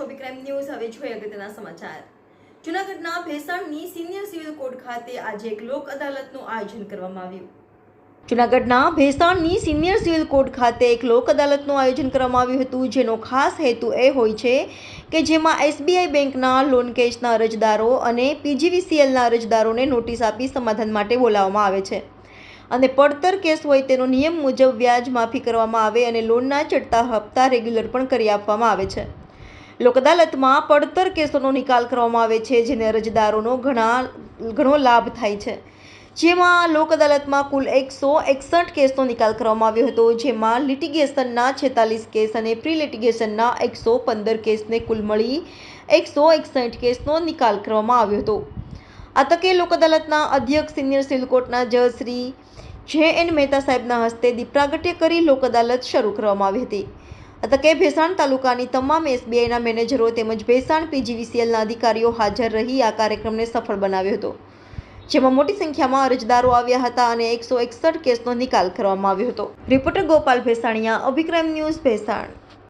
અભિક્રાઇમ news, હવે જોઈએ અગત્યના સમાચાર. જૂનાગઢના ભેસાણની સિનિયર સિવિલ કોર્ટ ખાતે આજે એક લોક અદાલતનું આયોજન કરવામાં આવ્યું. જૂનાગઢના ભેસાણની સિનિયર સિવિલ કોર્ટ ખાતે એક લોક અદાલતનું આયોજન કરવામાં આવ્યું હતું, જેનો ખાસ હેતુ એ હોય છે કે જેમાં એસબીઆઈ બેંકના લોન કેસના અરજદારો અને પીજીવીસીએલના અરજદારોને નોટિસ આપી સમાધાન માટે બોલાવવામાં આવે છે. અને પડતર કેસ હોય તેનો નિયમ મુજબ વ્યાજ માફી કરવામાં આવે અને લોનના ચડતા હપ્તા રેગ્યુલર પણ કરી આપવામાં આવે છે. લોક અદાલતમાં પડતર કેસોનો નિકાલ કરવામાં આવે છે, જેને અરજદારોનો ઘણા, ઘણો લાભ થાય છે. જેમાં લોક અદાલતમાં કુલ એકસો એકસઠ કેસનો નિકાલ કરવામાં આવ્યો હતો, જેમાં લિટિગેશનના છેતાલીસ કેસ અને પ્રી લિટિગેશનના એકસો પંદર કેસને કુલ મળી એકસો એકસઠ કેસનો નિકાલ કરવામાં આવ્યો હતો. આ તકે લોક અદાલતના અધ્યક્ષ સિનિયર સિવિલ કોર્ટના જજ શ્રી જે એન મહેતા સાહેબના હસ્તે દીપ પ્રાગટ્ય કરી લોક અદાલત શરૂ કરવામાં આવી હતી. તકે ભેસાણ તાલુકાની તમામ એસબીઆઈના મેનેજરો તેમજ ભેસાણ પીજીવીસીએલના અધિકારીઓ હાજર રહી આ કાર્યક્રમને સફળ બનાવ્યો હતો, જેમાં મોટી સંખ્યામાં અરજદારો આવ્યા હતા અને એકસો એકસઠ કેસનો નિકાલ કરવામાં આવ્યો હતો. Reporter Gopal Bhesaniya, Abhikram news Bhesan.